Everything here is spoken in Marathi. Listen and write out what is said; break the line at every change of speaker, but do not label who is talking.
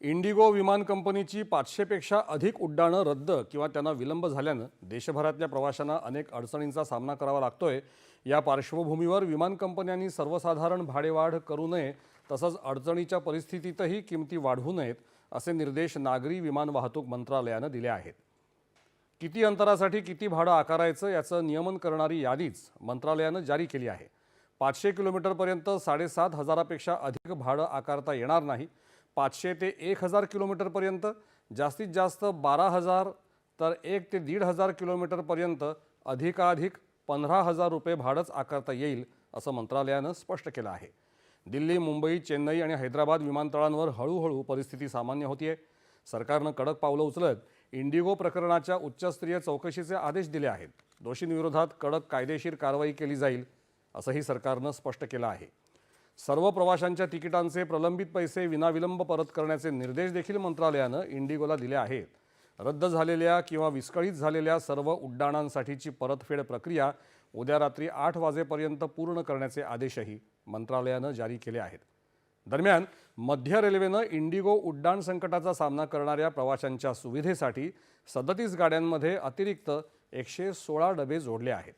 इंडिगो विमान कंपनीची पाचशेपेक्षा अधिक उड्डाणं रद्द किंवा त्यांना विलंब झाल्यानं देशभरातल्या प्रवाशांना अनेक अडचणींचा सामना करावा लागतोय. या पार्श्वभूमीवर विमान कंपन्यांनी सर्वसाधारण भाडेवाढ करू नये तसंच अडचणीच्या परिस्थितीतही किमती वाढवू नयेत असे निर्देश नागरी विमान वाहतूक मंत्रालयानं दिले आहेत. किती अंतरासाठी किती भाडं आकारायचं याचं नियमन करणारी यादीच मंत्रालयानं जारी केली आहे. पाचशे किलोमीटरपर्यंत साडेसात हजारापेक्षा अधिक भाडं आकारता येणार नाही. पाचशे ते एक हजार किलोमीटरपर्यंत जास्तीत जास्त बारा हजार तर एक ते दीड हजार किलोमीटरपर्यंत अधिकाधिक पंधरा हजार रुपये भाडंच आकारता येईल असं मंत्रालयानं स्पष्ट केलं आहे. दिल्ली मुंबई चेन्नई आणि हैदराबाद विमानतळांवर हळूहळू परिस्थिती सामान्य होतीये. सरकारनं कडक पावलं उचलत इंडिगो प्रकरणाच्या उच्चस्तरीय चौकशीचे आदेश दिले आहेत. दोषींविरोधात कडक कायदेशीर कारवाई केली जाईल असंही सरकारनं स्पष्ट केलं आहे. सर्व प्रवाशांच्या तिकिटांचे प्रलंबित पैसे विनाविलंब परत करण्याचे निर्देश देखील मंत्रालयानं इंडिगोला दिले आहेत. रद्द झालेल्या किंवा विस्कळीत झालेल्या सर्व उड्डाणांसाठीची परतफेड प्रक्रिया उद्या रात्री आठ वाजेपर्यंत पूर्ण करण्याचे आदेशही मंत्रालयानं जारी केले आहेत. दरम्यान मध्य रेल्वेनं इंडिगो उड्डाण संकटाचा सामना करणाऱ्या प्रवाशांच्या सुविधेसाठी सदतीस गाड्यांमध्ये अतिरिक्त एकशे सोळा डबे जोडले आहेत.